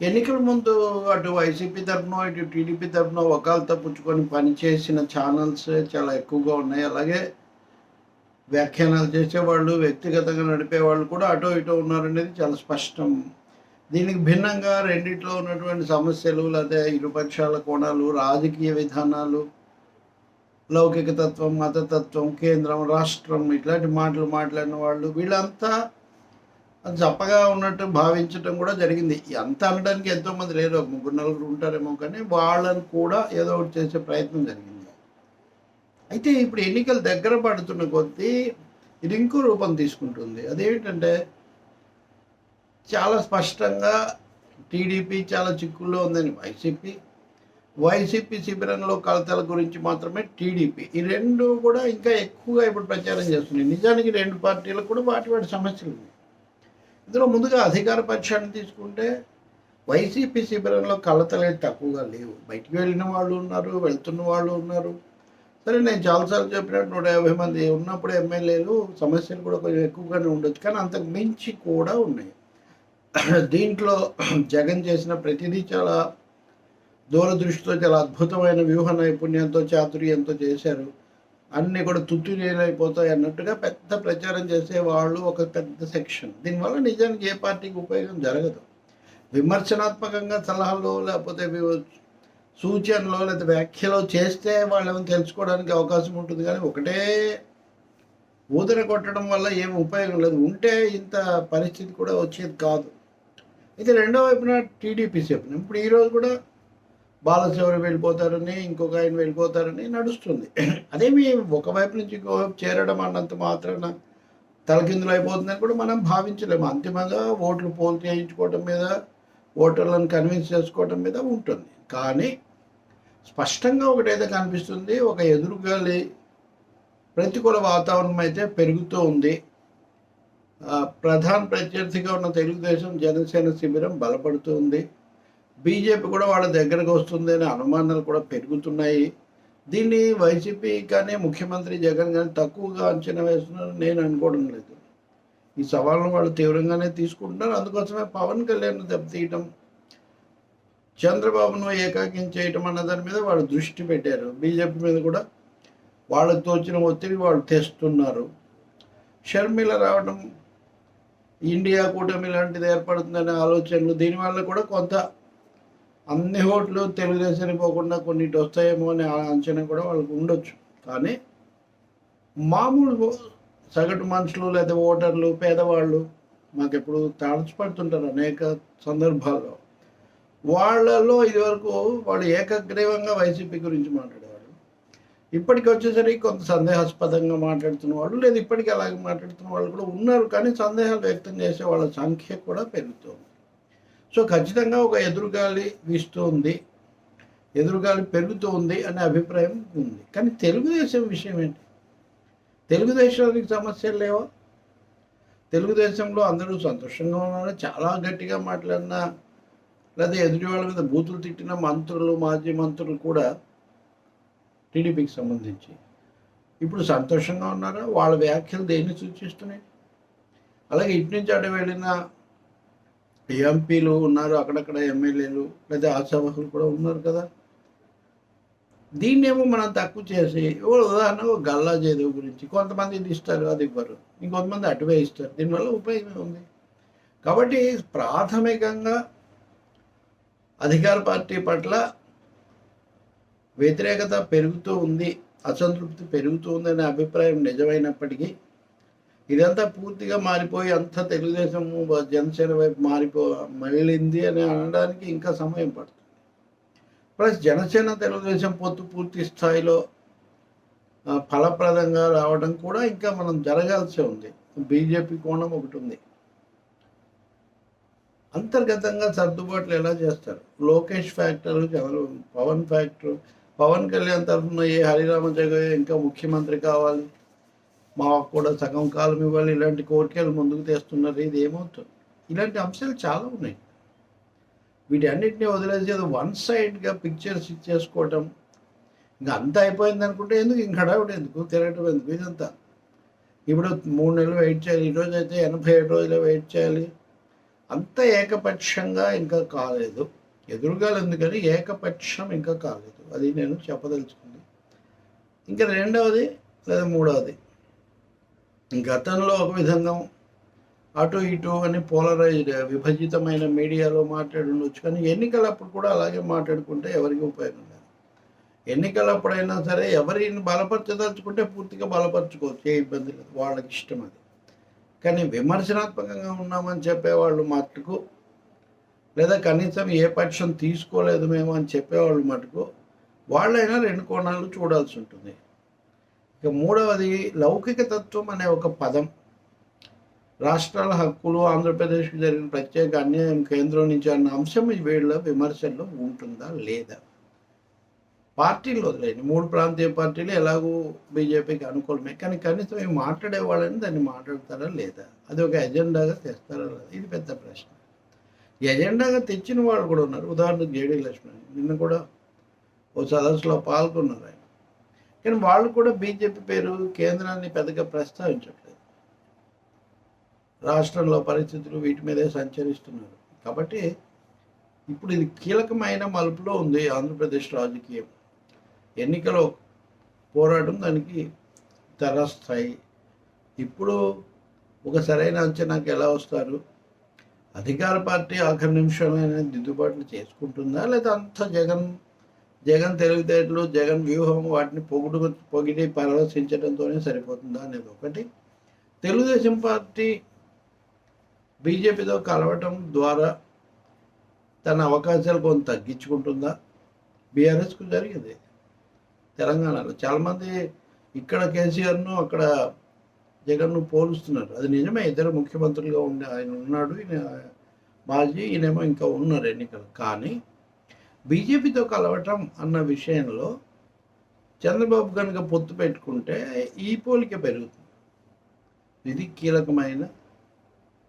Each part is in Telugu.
ఎన్నికల ముందు అటు వైసీపీ తరఫున ఇటు టీడీపీ తరఫున ఒకళ్ళతో పుచ్చుకొని పనిచేసిన ఛానల్స్ చాలా ఎక్కువగా ఉన్నాయి. అలాగే వ్యాఖ్యానాలు చేసేవాళ్ళు వ్యక్తిగతంగా నడిపేవాళ్ళు కూడా అటో ఇటో ఉన్నారనేది చాలా స్పష్టం. దీనికి భిన్నంగా రెండిట్లో ఉన్నటువంటి సమస్యలు లేదా ఇరుపక్షాల కోణాలు రాజకీయ విధానాలు లౌకిక తత్వం మతతత్వం కేంద్రం రాష్ట్రం ఇట్లాంటి మాటలు మాట్లాడిన వాళ్ళు వీళ్ళంతా చప్పగా ఉన్నట్టు భావించడం కూడా జరిగింది. అంత అనడానికి ఎంతోమంది లేరు. ఒక ముగ్గురు నలుగురు ఉంటారేమో కానీ వాళ్ళని కూడా ఏదో ఒకటి చేసే ప్రయత్నం జరిగింది. అయితే ఇప్పుడు ఎన్నికలు దగ్గర పడుతున్న కొద్దీ ఇది ఇంకో రూపం తీసుకుంటుంది. అదేమిటంటే చాలా స్పష్టంగా టీడీపీ చాలా చిక్కుల్లో ఉందని వైసీపీ వైసీపీ శిబిరంలో కలతల గురించి మాత్రమే టీడీపీ. ఈ రెండు కూడా ఇంకా ఎక్కువగా ఇప్పుడు ప్రచారం చేస్తున్నాయి. నిజానికి రెండు పార్టీలకు కూడా వాటి వాటి సమస్యలు ఉన్నాయి. ఇందులో ముందుగా అధికార పక్షాన్ని తీసుకుంటే వైసీపీ శిబిరంలో కలతలే తక్కువగా లేవు. బయటికి వెళ్ళిన వాళ్ళు ఉన్నారు వెళ్తున్న వాళ్ళు ఉన్నారు. సరే నేను చాలాసార్లు చెప్పినట్టు నూట యాభై మంది ఉన్నప్పుడు ఎమ్మెల్యేలు సమస్యలు కూడా కొంచెం ఎక్కువగానే ఉండొచ్చు. కానీ అంతకు మించి కూడా ఉన్నాయి. దీంట్లో జగన్ చేసిన ప్రతిదీ చాలా దూరదృష్టితో చాలా అద్భుతమైన వ్యూహ నైపుణ్యంతో చాతుర్యంతో చేశారు. అన్నీ కూడా తుత్తులేరైపోతాయి అన్నట్టుగా పెద్ద ప్రచారం చేసే వాళ్ళు ఒక పెద్ద సెక్షన్. దీనివల్ల నిజానికి ఏ పార్టీకి ఉపయోగం జరగదు. విమర్శనాత్మకంగా సలహాలు లేకపోతే సూచనలో సూచనలు లేదా వ్యాఖ్యలు చేస్తే వాళ్ళని తెలుసుకోవడానికి అవకాశం ఉంటుంది. కానీ ఒకటే ఊదర కొట్టడం వల్ల ఏం ఉపయోగం లేదు. ఉంటే ఇంత పరిస్థితి కూడా వచ్చేది కాదు. అయితే రెండో వైపున టీడీపీ చెప్పిన. ఇప్పుడు ఈరోజు కూడా బాలశివరు వెళ్ళిపోతారని ఇంకొక ఆయన వెళ్ళిపోతారని నడుస్తుంది. అదేమి ఒకవైపు నుంచి ఇంకో వైపు చేరడం అన్నంత మాత్రాన తలకిందులు అయిపోతుందని కూడా మనం భావించలేము. అంతిమంగా ఓట్లు పోల్ చేయించుకోవటం మీద ఓటర్లను కన్విన్స్ చేసుకోవటం మీద ఉంటుంది. కానీ స్పష్టంగా ఒకటైతే కనిపిస్తుంది ఒక ఎదురుగాలి ప్రతికూల వాతావరణం అయితే పెరుగుతూ ఉంది. ప్రధాన ప్రత్యర్థిగా ఉన్న తెలుగుదేశం జనసేన శిబిరం బలపడుతుంది బీజేపీ కూడా వాళ్ళ దగ్గరకు వస్తుంది అనే అనుమానాలు కూడా పెరుగుతున్నాయి. దీన్ని వైసీపీ కానీ ముఖ్యమంత్రి జగన్ కానీ తక్కువగా అంచనా వేస్తున్నారు నేను అనుకోవడం లేదు. ఈ సవాళ్ళను వాళ్ళు తీవ్రంగానే తీసుకుంటున్నారు. అందుకోసమే పవన్ కళ్యాణ్ దెబ్బతీయటం చంద్రబాబును ఏకాకిం చేయటం అన్న దాని మీద వాళ్ళు దృష్టి పెట్టారు. బీజేపీ మీద కూడా వాళ్ళకు తోచిన ఒత్తిడి వాళ్ళు తెస్తున్నారు. షర్మిల రావడం ఇండియా కూటమి లాంటిది ఏర్పడుతుందనే ఆలోచనలు దీనివల్ల కూడా కొంత అన్ని ఓట్లు తెలుగుదేశానికి పోకుండా కొన్నిటి వస్తాయేమో అనే అంచనా కూడా వాళ్ళకు ఉండొచ్చు. కానీ మామూలు సగటు మనుషులు లేదా ఓటర్లు పేదవాళ్ళు మాకు ఎప్పుడు తాడ్చిపడుతుంటారు అనేక సందర్భాల్లో. వాళ్ళలో ఇదివరకు వాళ్ళు ఏకగ్రీవంగా వైసీపీ గురించి మాట్లాడేవాళ్ళు. ఇప్పటికి వచ్చేసరికి కొంత సందేహాస్పదంగా మాట్లాడుతున్న వాళ్ళు లేదా ఇప్పటికీ అలాగే మాట్లాడుతున్న వాళ్ళు కూడా ఉన్నారు. కానీ సందేహాలు వ్యక్తం చేసే వాళ్ళ సంఖ్య కూడా పెరుగుతుంది. సో ఖచ్చితంగా ఒక ఎదురుగాలి వీస్తుంది ఎదురుగాలి పెరుగుతుంది అనే అభిప్రాయం ఉంది. కానీ తెలుగుదేశం విషయం ఏంటి? తెలుగుదేశానికి సమస్యలు లేవా? తెలుగుదేశంలో అందరూ సంతోషంగా ఉన్నారు? చాలా గట్టిగా మాట్లాడిన లేదా ఎదుటి వాళ్ళ మీద బూతులు తిట్టిన మంత్రులు మాజీ మంత్రులు కూడా టీడీపీకి సంబంధించి. ఇప్పుడు సంతోషంగా ఉన్నారా? వాళ్ళ వ్యాఖ్యలు దేన్ని సూచిస్తున్నాయి? అలాగే ఇటు నుంచి అటు వెళ్ళిన ఎంపీలు ఉన్నారు అక్కడక్కడ ఎమ్మెల్యేలు లేదా ఆశావహులు కూడా ఉన్నారు కదా. దీన్నేమో మనం తక్కువ చేసి ఓ ఉదాహరణ గల్లా జయదేవ్ గురించి కొంతమంది ఇది ఇస్తారు అది ఇవ్వరు. ఇంకొంతమంది అటువే ఇస్తారు. దీనివల్ల ఉపయోగం ఉంది కాబట్టి ప్రాథమికంగా అధికార పార్టీ పట్ల వ్యతిరేకత పెరుగుతూ ఉంది అసంతృప్తి పెరుగుతూ ఉంది అనే అభిప్రాయం నిజమైనప్పటికీ ఇదంతా పూర్తిగా మారిపోయి అంతా తెలుగుదేశం జనసేన వైపు మారిపో మళ్ళింది అని అనడానికి ఇంకా సమయం పడుతుంది. ప్లస్ జనసేన తెలుగుదేశం పొత్తు పూర్తి స్థాయిలో ఫలప్రదంగా రావడం కూడా ఇంకా మనం జరగాల్సి ఉంది. బీజేపీ కోణం ఒకటి ఉంది. అంతర్గతంగా సర్దుబాట్లు ఎలా చేస్తారు? లోకేష్ ఫ్యాక్టర్ పవన్ ఫ్యాక్టర్ పవన్ కళ్యాణ్ తరఫున ఏ హరిరామ జగయ్య ఇంకా ముఖ్యమంత్రి కావాలి? మాకు కూడా సగం కాలం ఇవ్వాలి ఇలాంటి కోరికలు ముందుకు తెస్తున్నారు ఇది ఏమవుతుంది? ఇలాంటి అంశాలు చాలా ఉన్నాయి. వీటన్నిటిని వదిలేసి ఏదో వన్ సైడ్గా పిక్చర్స్ ఇచ్చేసుకోవటం ఇంకా అంతా అయిపోయింది అనుకుంటే ఎందుకు? ఇంక హడావిడ ఎందుకు? తిరగటం ఎందుకు? ఇదంతా. ఇప్పుడు మూడు నెలలు వెయిట్ చేయాలి ఈరోజు అయితే ఎనభై ఏడు రోజులు వెయిట్ చేయాలి. అంత ఏకపక్షంగా ఇంకా కాలేదు. ఎదురుగా ఎందుకని ఏకపక్షం ఇంకా కాలేదు. అది నేను చెప్పదలుచుకుంది. ఇంకా రెండవది లేదా మూడవది? గతంలో ఒక విధంగా అటు ఇటు అని పోలరైజ్డ్ విభజితమైన మీడియాలో మాట్లాడుండొచ్చు. కానీ ఎన్నికలప్పుడు కూడా అలాగే మాట్లాడుకుంటే ఎవరికి ఉపయోగం లేదు. ఎన్నికలప్పుడైనా సరే ఎవరిని బలపరచదలుచుకుంటే పూర్తిగా బలపరచుకోవచ్చు. ఏ ఇబ్బంది లేదు. వాళ్ళకి ఇష్టం అది. కానీ విమర్శనాత్మకంగా ఉన్నామని చెప్పేవాళ్ళు మటుకు లేదా కనీసం ఏ పక్షం తీసుకోలేదు మేము అని చెప్పేవాళ్ళు మటుకు వాళ్ళైనా రెండు కోణాలు చూడాల్సి ఉంటుంది. ఇక మూడవది లౌకిక తత్వం అనే ఒక పదం. రాష్ట్రాల హక్కులు ఆంధ్రప్రదేశ్కి జరిగిన ప్రత్యేక అన్యాయం కేంద్రం నుంచి అన్న అంశం ఈ వీళ్ళ విమర్శల్లో ఉంటుందా లేదా? పార్టీలు వదిలేయండి. మూడు ప్రాంతీయ పార్టీలు ఎలాగూ బీజేపీకి అనుకూలమే. కానీ కనీసం ఇవి మాట్లాడేవాళ్ళని దాన్ని మాట్లాడతారా లేదా? అది ఒక ఎజెండాగా తెస్తారా లేదా? ఇది పెద్ద ప్రశ్న. ఎజెండాగా తెచ్చిన వాళ్ళు కూడా ఉన్నారు. ఉదాహరణకు జేడీ లక్ష్మణ్. నిన్న కూడా ఓ సదస్సులో పాల్గొన్నారు ఆయన. కానీ వాళ్ళు కూడా బీజేపీ పేరు కేంద్రాన్ని పెద్దగా ప్రస్తావించట్లేదు. రాష్ట్రంలో పరిస్థితులు వీటి మీదే సంచరిస్తున్నారు. కాబట్టి ఇప్పుడు ఇది కీలకమైన మలుపులో ఉంది ఆంధ్రప్రదేశ్ రాజకీయం. ఎన్నికలో పోరాటం దానికి తెరస్తాయి ఇప్పుడు ఒక సరైన అంచనాకి ఎలా వస్తారు? అధికార పార్టీ ఆఖరి నిమిషంలోనే దిద్దుబాట్లు చేసుకుంటుందా? లేదా అంత జగన్ జగన్ తెలివితేటలు జగన్ వ్యూహం వాటిని పొగుడు పొగిడి పరామర్శించడంతోనే సరిపోతుందా అనేది ఒకటి. తెలుగుదేశం పార్టీ బీజేపీతో కలవటం ద్వారా తన అవకాశాలు కొంత తగ్గించుకుంటుందా? బీఆర్ఎస్కు జరిగింది. తెలంగాణలో చాలామంది ఇక్కడ కేసీఆర్ను అక్కడ జగన్ను పోలుస్తున్నారు. అది నిజమే ఇద్దరు ముఖ్యమంత్రులుగా ఉండే ఆయన ఉన్నాడు ఈయన మాజీ ఈయనేమో ఇంకా ఉన్నారు ఎన్నికలు. కానీ బీజేపీతో కలవటం అన్న విషయంలో చంద్రబాబు కనుక పొత్తు పెట్టుకుంటే ఈ పోలిక పెరుగుతుంది. ఇది కీలకమైన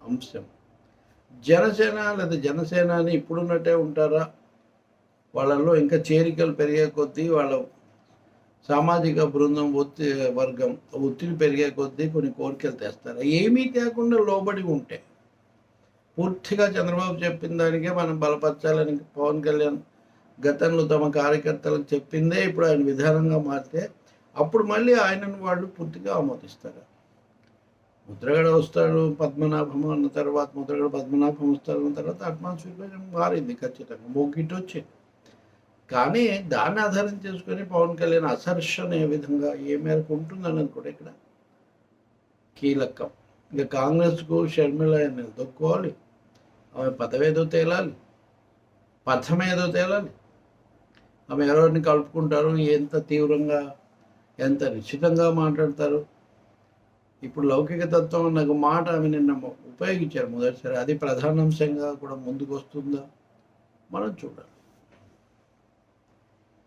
అంశం. జనసేన లేదా జనసేనాని ఇప్పుడున్నట్టే ఉంటారా? వాళ్ళల్లో ఇంకా చేరికలు పెరిగే కొద్దీ వాళ్ళ సామాజిక బృందం ఒత్తి వర్గం ఒత్తిడి పెరిగే కొద్దీ కొన్ని కోరికలు తెస్తారు. ఏమీ తేకుండా లోబడి ఉంటే పూర్తిగా చంద్రబాబు చెప్పిన దానికే మనం బలపరచాలని పవన్ కళ్యాణ్ గతంలో తమ కార్యకర్తలకు చెప్పిందే ఇప్పుడు ఆయన విధానంగా మారితే అప్పుడు మళ్ళీ ఆయనను వాళ్ళు పూర్తిగా ఆమోదిస్తారు. ముద్రగడ వస్తాడు పద్మనాభం అన్న తర్వాత ముద్రగడ పద్మనాభం వస్తాడు అన్న తర్వాత అట్మాస్ఫియర్ మారింది ఖచ్చితంగా. మొగ్గిటి వచ్చింది కానీ దాన్ని ఆధారం చేసుకొని పవన్ కళ్యాణ్ అసర్షన్ ఏ విధంగా ఏ మేరకు ఉంటుందన్నది కూడా ఇక్కడ కీలకం. ఇక కాంగ్రెస్కు షర్మిల నిలదొక్కోవాలి ఆమె పదవేదో తేలాలి. పథమేదో తేలాలి. ఆమె ఎవరిని కలుపుకుంటారు? ఎంత తీవ్రంగా ఎంత నిశ్చితంగా మాట్లాడతారు? ఇప్పుడు లౌకిక తత్వం అన్న మాట ఆమె నిన్న ఉపయోగించారు మొదటిసారి. అది ప్రధానాంశంగా కూడా ముందుకు వస్తుందా మనం చూడాలి.